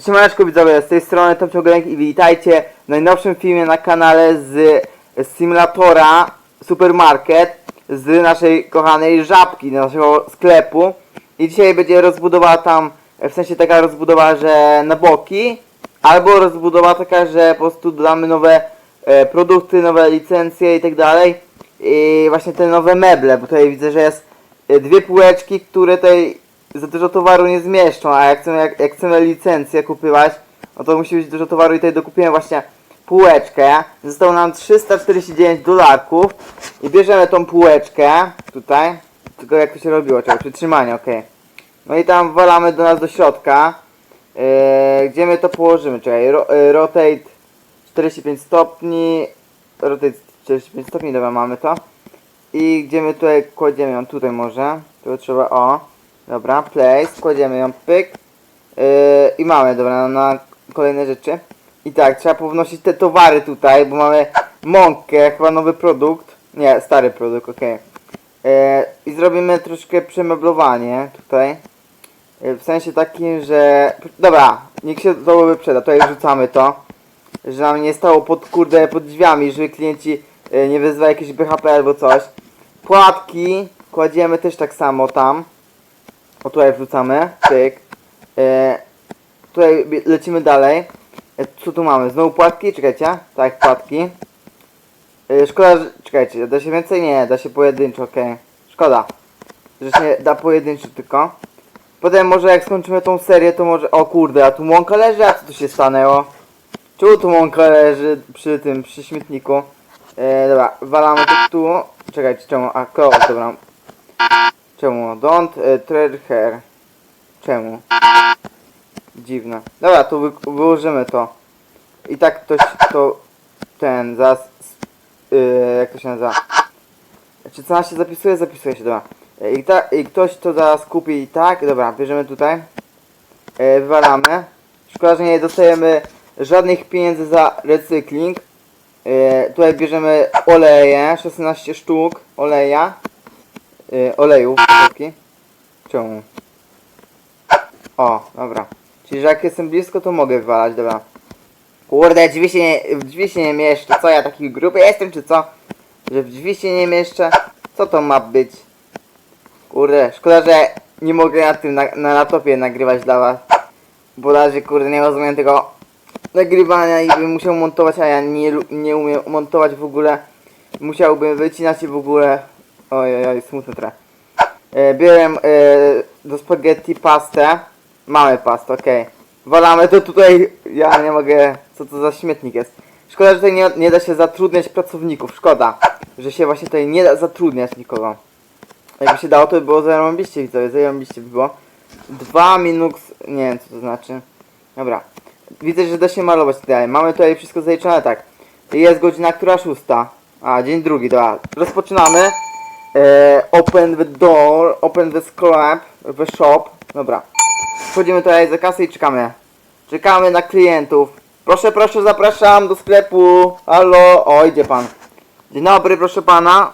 Siemaneczko widzowie, z tej strony Tom Czogorenk i witajcie w najnowszym filmie na kanale z, z simulatora Supermarket z naszej kochanej żabki, naszego sklepu. I dzisiaj będzie rozbudowa tam, w sensie taka rozbudowa, że na boki albo rozbudowa taka, że po prostu dodamy nowe e, produkty, nowe licencje i tak dalej. I właśnie te nowe meble, bo tutaj widzę, że jest e, dwie półeczki, które tutaj za dużo towaru nie zmieszczą, a jak chcemy, jak, jak licencję kupywać, no to musi być dużo towaru i tutaj dokupiłem właśnie półeczkę. Zostało nam 349 dolarków i bierzemy tą półeczkę tutaj, tylko jak to się robiło, czekaj, przytrzymanie, okej. No i tam walamy do nas do środka, yy, gdzie my to położymy, czekaj, ro, yy, rotate 45 stopni, rotate 45 stopni, dobra, mamy to. I gdzie my tutaj kładziemy ją, tutaj może, to trzeba, o, dobra, place, kładziemy ją, pyk, yy, i mamy, dobra, na kolejne rzeczy. I tak, trzeba pownosić te towary tutaj, bo mamy mąkę, chyba nowy produkt, nie, stary produkt, okej. Yy, I zrobimy troszkę przemeblowanie tutaj. Yy, W sensie takim, że... Dobra, niech się to wyprzeda, tutaj wrzucamy to. Że nam nie stało pod kurde, pod drzwiami, żeby klienci yy, nie wezwali jakieś BHP albo coś. Płatki kładziemy też tak samo tam. O tutaj wrzucamy, tyk. E, tutaj lecimy dalej. E, co tu mamy? Znowu płatki? Czekajcie. Tak, płatki. E, szkoda, że... Czekajcie, da się więcej? Nie, da się pojedynczo, okej. Szkoda. Że się da pojedynczo tylko. Potem może jak skończymy tą serię, to może... O kurde, a tu mąka leży? A co tu się stanęło? Czemu tu mąka leży przy tym, przy śmietniku? E, dobra, walamy to tu. Czekajcie, czemu? A, close, dobra. Czemu? Don't e, tread hair. Czemu? Dziwne. Dobra, to wy, wyłożymy to. I tak ktoś to... Ten, zaraz... Yy, jak to się nazywa? Czy co nas się zapisuje? Zapisuje się, dobra. E, I, ta, I ktoś to zaraz kupi i tak. Dobra, bierzemy tutaj. E, wywalamy. Szkoda, że nie dostajemy żadnych pieniędzy za recykling. E, tutaj bierzemy oleje, 16 sztuk oleja. E, oleju, taki. Czemu? O, dobra. Czyli, że jak jestem blisko, to mogę wywalać, dobra. Kurde, drzwi się nie, w drzwi się nie mieszczę. Co ja taki gruby jestem, czy co? Że w drzwi się nie mieszczę? Co to ma być? Kurde, szkoda, że nie mogę na tym, na, na laptopie nagrywać dla was. Bo razie, kurde, nie rozumiem tego nagrywania i bym musiał montować, a ja nie, nie umiem montować w ogóle. Musiałbym wycinać i w ogóle... Oj, oj, smutne trochę. E, biorę e, do spaghetti pastę. Mamy pastę, okej. Walamy to tutaj. Ja nie mogę. Co to za śmietnik jest? Szkoda, że tutaj nie, nie da się zatrudniać pracowników. Szkoda, że się właśnie tutaj nie da zatrudniać nikogo. Jakby się dało, to by było zarąbiście, widzowie, zarąbiście by było. Dwa minus... nie wiem, co to znaczy. Dobra. Widzę, że da się malować tutaj. Mamy tutaj wszystko zaliczone tak. Jest godzina która szósta. A, dzień drugi, dobra. Rozpoczynamy. E, open the door, open the sklep, the shop. Dobra. Wchodzimy tutaj za kasę i czekamy. Czekamy na klientów. Proszę, proszę, zapraszam do sklepu. Halo, o, idzie pan. Dzień dobry, proszę pana.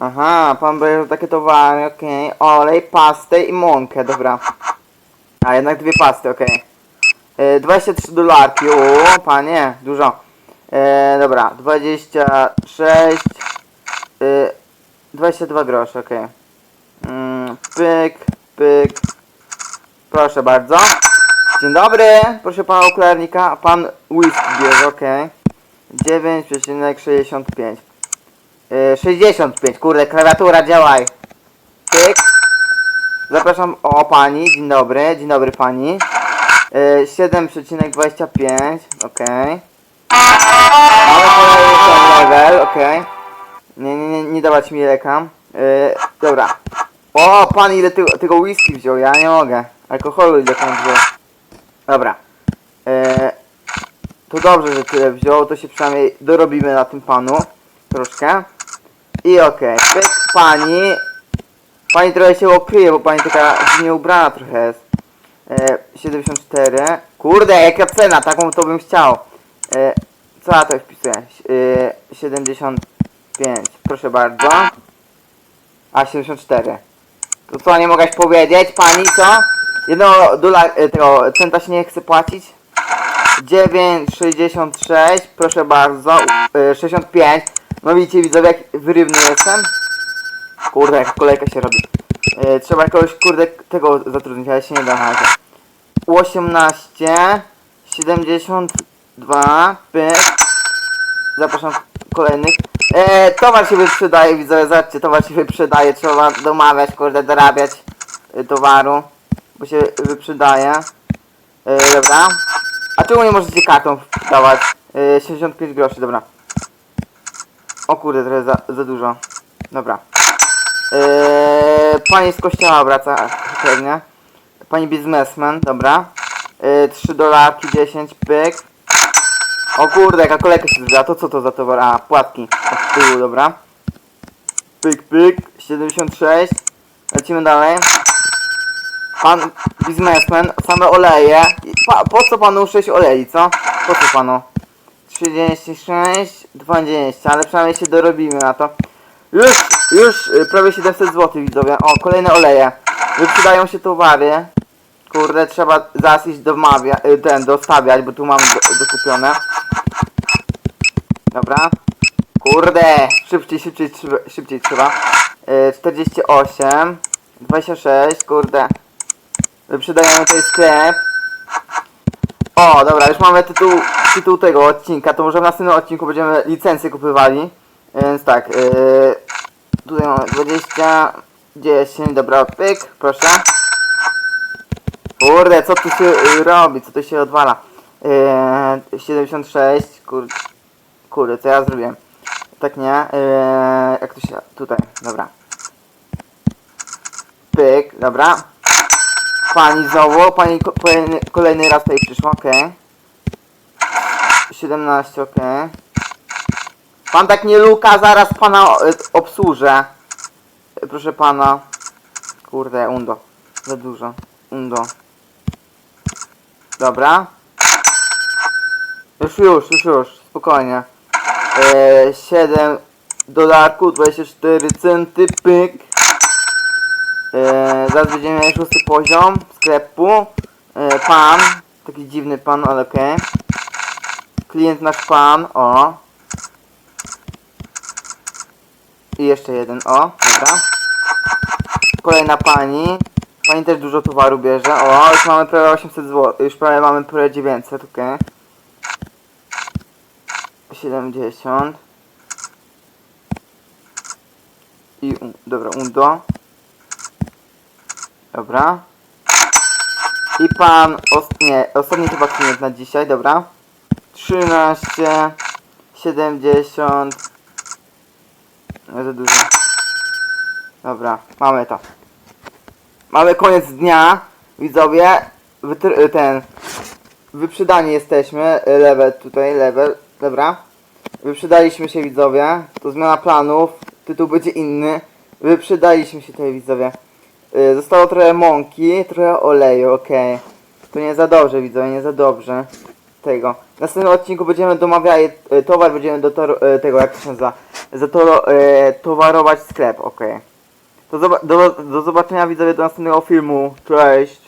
Aha, pan bierze takie towary, okej. Olej, pastę i mąkę, dobra. A, jednak dwie pasty, okej. E, 23 dolarki, o, panie, dużo. E, dobra, 26. E, 22 grosze, okej. Mm, pyk, pyk. Proszę bardzo. Dzień dobry, proszę pana okularnika. Pan whisky bierze, okej. 9,65. Yy, 65, kurde, klawiatura działaj. Pyk. Zapraszam, o pani, dzień dobry, dzień dobry pani. Yy, 7,25, okej. Mamy kolejny level, okej. Nie, nie, nie, nie dawać mi leka. Yy, dobra. O, pan ile tego, whisky wziął, ja nie mogę. Alkoholu ile pan wziął. Dobra. Yy, to dobrze, że tyle wziął, to się przynajmniej dorobimy na tym panu. Troszkę. I okej, pyk, pani. Pani trochę się okryje, bo pani taka dziwnie ubrana trochę jest. E, 74. Kurde, jaka cena, taką to bym chciał. E, co ja to wpisuję? E, 75. Proszę bardzo. A, 74. To co, nie mogłaś powiedzieć, pani, co? Jedno dolar, e, tego centa się nie chce płacić. 9,66, proszę bardzo, e, 65. No widzicie widzowie jak wyrywny jestem. Kurde, jaka kolejka się robi. E, trzeba jakoś kurde tego zatrudnić, ale się nie da na razie. 18, 72, pyk. Zapraszam kolejnych. E, towar się wyprzedaje, widzowie, zobaczcie, towar się wyprzedaje, trzeba domawiać, kurde, dorabiać e, towaru, bo się wyprzedaje. E, dobra. A czemu nie możecie kartą dawać? E, 65 groszy, dobra. O kurde, trochę za, za dużo. Dobra. Eee, pani z kościoła wraca pewnie. Pani biznesmen, dobra. Eee, 3 dolarki, 10, pyk. O kurde, jaka kolejka się zrobiła. To co to za towar? A, płatki. Od tyłu, dobra. Pyk, pyk, 76. Lecimy dalej. Pan biznesmen, same oleje. Pa, po co panu 6 olei, co? Po co panu? 36, 20, ale przynajmniej się dorobimy na to. Już, już y, prawie 700 zł widzowie. O, kolejne oleje. Wyprzedają się towary. Kurde, trzeba zaraz iść do wmawia, y, ten, dostawiać, bo tu mam do, dokupione. Dobra. Kurde, szybciej, szybciej, szybciej trzeba. Y, 48, 26, kurde. Wyprzedają tutaj sklep. O, dobra, już mamy tytuł, tytuł tego odcinka, to może w następnym odcinku będziemy licencję kupywali. Więc tak, yy, tutaj mamy 20, 10, dobra, pyk, proszę. Kurde, co tu się y, robi, co tu się odwala? Yy, 76, kurde, kurde, co ja zrobiłem? Tak nie, yy, jak to się, tutaj, dobra. Pyk, dobra. Pani znowu, pani ko- kolejny, kolejny raz tutaj przyszła, okej. 17, okej. Pan tak nie luka, zaraz pana e, obsłużę. Proszę pana. Kurde, undo. Za dużo. Undo. Dobra. Już, już, już, już. Spokojnie. E, 7 dolarków, 24 centy, pyk. E, zaraz będziemy szósty poziom sklepu. E, pan. Taki dziwny pan, ale okej. Klient nasz pan, o. I jeszcze jeden, o, dobra. Kolejna pani. Pani też dużo towaru bierze. O, już mamy prawie 800 zł. Już prawie mamy prawie 900, okej. 70. I, dobra, undo. Dobra. I pan, os nie, ostatni chyba klient na dzisiaj, dobra. 13, 70. No za dużo. Dobra, mamy to. Mamy koniec dnia, widzowie. Ten. Wyprzedani jesteśmy. Level tutaj, level. Dobra. Wyprzedaliśmy się widzowie. To zmiana planów. Tytuł będzie inny. Wyprzedaliśmy się tutaj widzowie. Y, Zostało trochę mąki, trochę oleju, okej. To nie za dobrze widzowie, nie za dobrze. Tego. W następnym odcinku będziemy domawiali y, towar, będziemy do toru, y, tego, jak to się nazywa, zatoro, y, towarować sklep, okej. Do, zoba- do, do zobaczenia widzowie do następnego filmu. Cześć!